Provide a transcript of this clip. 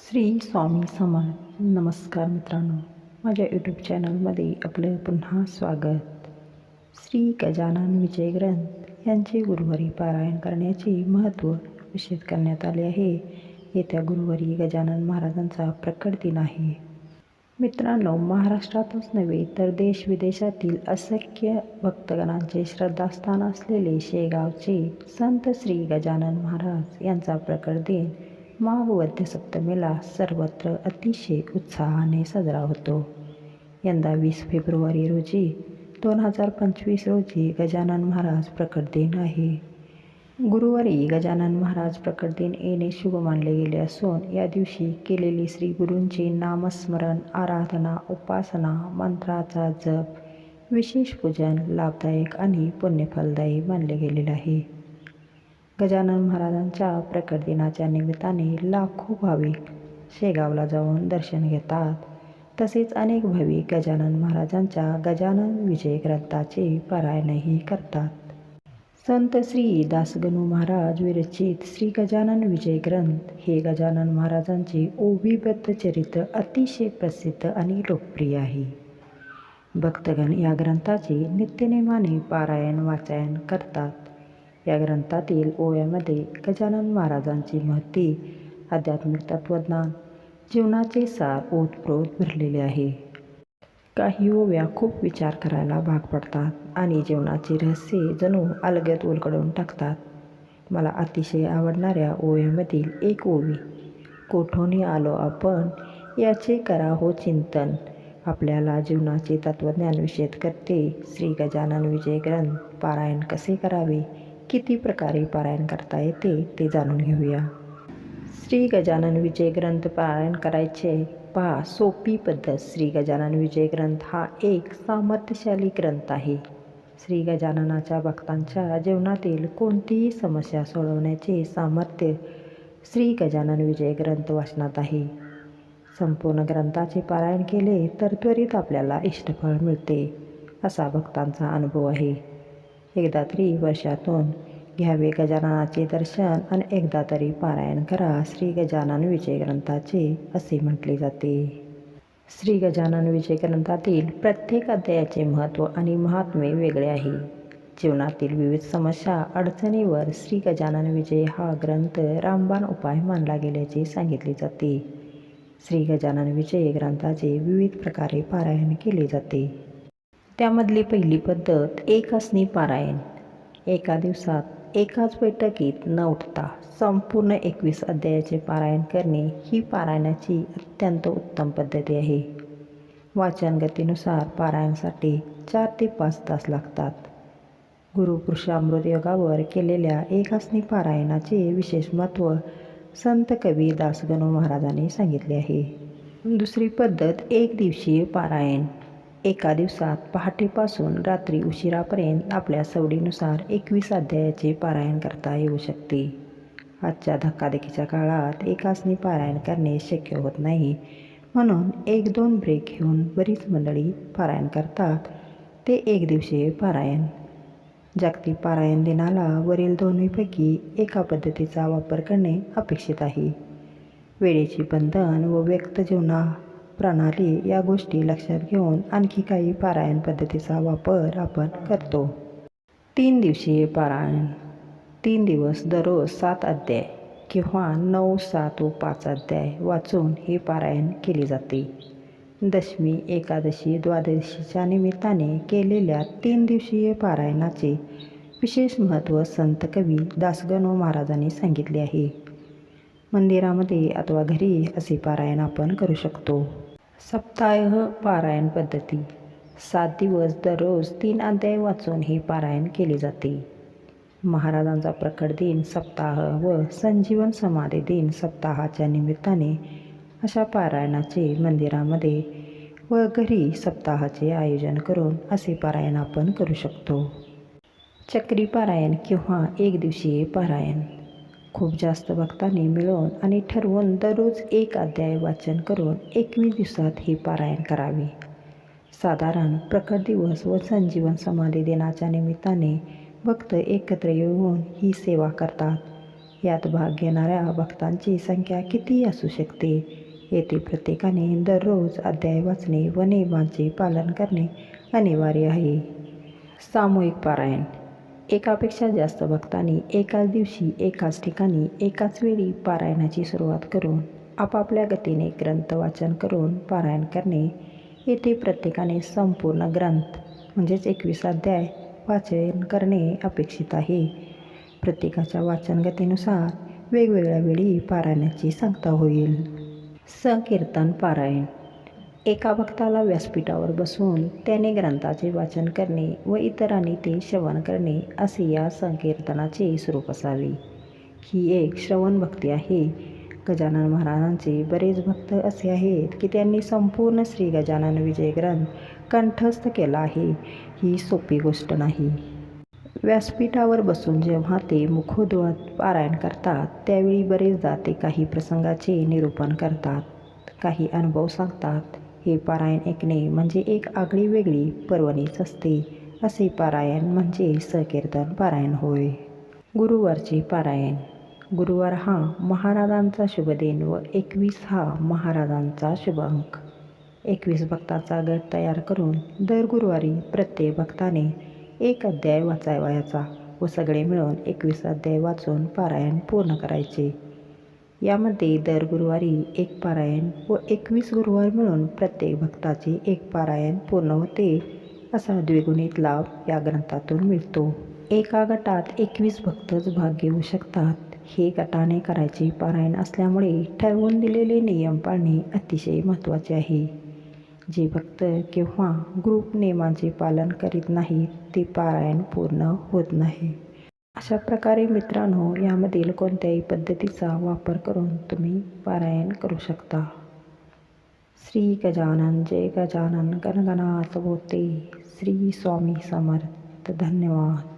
श्री स्वामी समर्थ. नमस्कार मित्रांनो. माझ्या यूट्यूब चॅनलमध्ये आपलं पुन्हा स्वागत. श्री गजानन विजय ग्रंथ यांचे गुरुवारी पारायण करण्याचे महत्त्व विषद करण्यात आले आहे. येत्या गुरुवारी गजानन महाराजांचा प्रकट दिन आहे. मित्रांनो महाराष्ट्रातच नव्हे तर देश विदेशातील असंख्य भक्तगणांचे श्रद्धास्थान असलेले शेगावचे संत श्री गजानन महाराज यांचा प्रकट दिन सप्तमीला सर्वत्र अतिशय उत्साहाने साजरा होतो. यंदा वीस फेब्रुवारी रोजी दोन हजार पंचवीस रोजी गजानन महाराज प्रकट दिन आहे. गुरुवारी गजानन महाराज प्रकट दिन येणे शुभ मानले गेले असून या दिवशी केलेली श्री गुरूंची नामस्मरण आराधना उपासना मंत्राचा जप विशेष पूजन लाभदायक आणि पुण्यफलदायी मानले गेलेले आहे. गजानन महाराजांच्या प्रकट दिनाच्या निमित्ताने लाखो भाविक शेगावला जाऊन दर्शन घेतात. तसेच अनेक भाविक गजानन महाराजांच्या गजानन विजय ग्रंथाचे पारायणही करतात. संत श्री दासगणू महाराज विरचित श्री गजानन विजय ग्रंथ हे गजानन महाराजांचे ओबीबद्ध चरित्र अतिशय प्रसिद्ध आणि लोकप्रिय आहे. भक्तगण या ग्रंथाचे नित्यनेमाने पारायण वाचायन करतात. या ग्रंथातील ओव्यामध्ये गजानन महाराजांची महती आध्यात्मिक तत्त्वज्ञान जीवनाचे सार ओतप्रोत भरलेले आहे. काही ओव्या खूप विचार करायला भाग पडतात आणि जीवनाची रहस्ये जणू अलगद उलगडून टाकतात. मला अतिशय आवडणाऱ्या ओव्यामधील एक ओवी कोठोनी आलो आपण याचे करा हो चिंतन आपल्याला जीवनाचे तत्त्वज्ञान विषद करते. श्री गजानन विजय ग्रंथ पारायण कसे करावे? किती प्रकारे पारायण करता येते ते जाणून घेऊया. श्री गजानन विजय ग्रंथ पारायण करायचे. पहा सोपी पद्धत. श्री गजानन विजय ग्रंथ हा एक सामर्थ्यशाली ग्रंथ आहे. श्री गजाननाच्या भक्तांच्या जीवनातील कोणतीही समस्या सोडवण्याचे सामर्थ्य श्री गजानन विजय ग्रंथ वाचनात आहे. संपूर्ण ग्रंथाचे पारायण केले तर त्वरित आपल्याला इष्टफळ मिळते असा भक्तांचा अनुभव आहे. एकदा तरी वर्षातून घ्यावे गजाननाचे दर्शन आणि एकदा तरी पारायण करा श्री गजानन विजय ग्रंथाचे असे म्हटले जाते. श्री गजानन विजय ग्रंथातील प्रत्येक अध्यायाचे महत्त्व आणि महात्म्य वेगळे आहे. जीवनातील विविध समस्या अडचणीवर श्री गजानन विजय हा ग्रंथ रामबाण उपाय मानला गेल्याचे सांगितले जाते. श्री गजानन विजय ग्रंथाचे विविध प्रकारे पारायण केले जाते. त्यामधली पहिली पद्धत एक असणी पारायण. एका दिवसात एकाच बैठकीत न उठता संपूर्ण एकवीस अध्यायाचे पारायण करणे ही पारायणाची अत्यंत उत्तम पद्धती आहे. वाचन गतीनुसार पारायणासाठी चार ते पाच तास लागतात. गुरुपुरुषामृत योगावर केलेल्या एकासनी पारायणाचे विशेष महत्त्व संत कवी दासगणू महाराजांनी सांगितले आहे. दुसरी पद्धत एक दिवसीय पारायण. एका दिवसात पहाटेपासून रात्री उशिरापर्यंत आपल्या सवडीनुसार एकवीस अध्यायाचे पारायण करता येऊ शकते. आजच्या धक्काधकीच्या काळात एकासनी पारायण करणे शक्य होत नाही. म्हणून एक दोन ब्रेक घेऊन बरीच मंडळी पारायण करतात. ते एक दिवशी पारायण. जागतिक पारायण दिनाला वरील दोन्हीपैकी एका पद्धतीचा वापर करणे अपेक्षित आहे. वेळेची बंधन व व्यक्त जीवना प्रणाली या गोष्टी लक्षात घेऊन आणखी काही पारायण पद्धतीचा वापर आपण करतो. तीन दिवसीय पारायण. तीन दिवस दररोज सात अध्याय किंवा नऊ सात व पाच अध्याय वाचून हे पारायण केले जाते. दशमी एकादशी द्वादशीच्या निमित्ताने केलेल्या तीन दिवसीय पारायणाचे विशेष महत्त्व संत कवी दासगणू महाराजांनी सांगितले आहे. मंदिरामध्ये अथवा घरी असे पारायण आपण करू शकतो. सप्ताह पारायण पद्धती. सात दिवस दररोज तीन अध्याय वाचून हे पारायण केले जाते. महाराजांचा प्रकट दिन सप्ताह व संजीवन समाधी दिन सप्ताहाच्या निमित्ताने अशा पारायणाचे मंदिरामध्ये व घरी सप्ताहाचे आयोजन करून असे पारायण आपण करू शकतो. चक्री पारायण किंवा एक दिवसीय पारायण. खूप जास्त भक्तांनी मिळून आणि ठरवून दररोज एक अध्याय वाचन करून एकवीस दिवसात हे पारायण करावे. साधारण प्रकट दिवस व संजीवन समाधी दिनाच्या निमित्ताने भक्त एकत्र येऊन ही सेवा करतात. यात भाग घेणाऱ्या भक्तांची संख्या किती असू शकते येथे प्रत्येकाने दररोज अध्याय वाचणे व नियमांचे पालन करणे अनिवार्य आहे. सामूहिक पारायण एकापेक्षा जास्त भक्तांनी एकाच दिवशी एकाच ठिकाणी एकाच वेळी पारायणाची सुरुवात करून आपापल्या गतीने ग्रंथ वाचन करून पारायण करणे. येथे प्रत्येकाने संपूर्ण ग्रंथ म्हणजेच एकवीस अध्याय वाचन करणे अपेक्षित आहे. प्रत्येकाच्या वाचन गतीनुसार वेगवेगळ्या वेळी पारायणाची सांगता होईल. संकीर्तन पारायण एका भक्ताला व्यासपीठावर बसवून त्याने ग्रंथाचे वाचन करणे व इतरांनी ते श्रवण करणे असे या संकीर्तनाचे स्वरूप असावे. ही एक श्रवण भक्ती आहे. गजानन महाराजांचे बरेच भक्त असे आहेत की त्यांनी संपूर्ण श्री गजानन विजय ग्रंथ कंठस्थ केला आहे. ही सोपी गोष्ट नाही. व्यासपीठावर बसून जेव्हा ते मुखोद्वत पारायण करतात त्यावेळी बरेचदा ते काही प्रसंगाचे निरूपण करतात काही अनुभव सांगतात. हे पारायण ऐकणे म्हणजे एक आगळी वेगळी पर्वणीच असते. असे पारायण म्हणजे सकीर्तन पारायण होय. गुरुवारचे पारायण. गुरुवार हा महाराजांचा शुभ दिन व एकवीस हा महाराजांचा शुभ अंक. एकवीस भक्तांचा गट तयार करून दर गुरुवारी प्रत्येक भक्ताने एक अध्याय वाचावयाचा व सगळे मिळून एकवीस अध्याय वाचून पारायण पूर्ण करायचे. यामध्ये दर गुरुवारी एक पारायण व एकवीस गुरुवार मिळून प्रत्येक भक्ताचे एक पारायण पूर्ण होते असा द्विगुणित लाभ या ग्रंथातून मिळतो. एका गटात एकवीस भक्तच भाग घेऊ शकतात. हे गटाने करायचे पारायण असल्यामुळे ठरवून दिलेले नियम पाळणे अतिशय महत्त्वाचे आहे. जे भक्त किंवा ग्रुप नियमांचे पालन करीत नाहीत ते पारायण पूर्ण होत नाही. अशा प्रकारे मित्रांनो यामधील कोणत्याही पद्धतीचा वापर करून तुम्ही पारायण करू शकता. श्री गजानन जय गजानन गणगणात होते. श्री स्वामी समर्थ. धन्यवाद.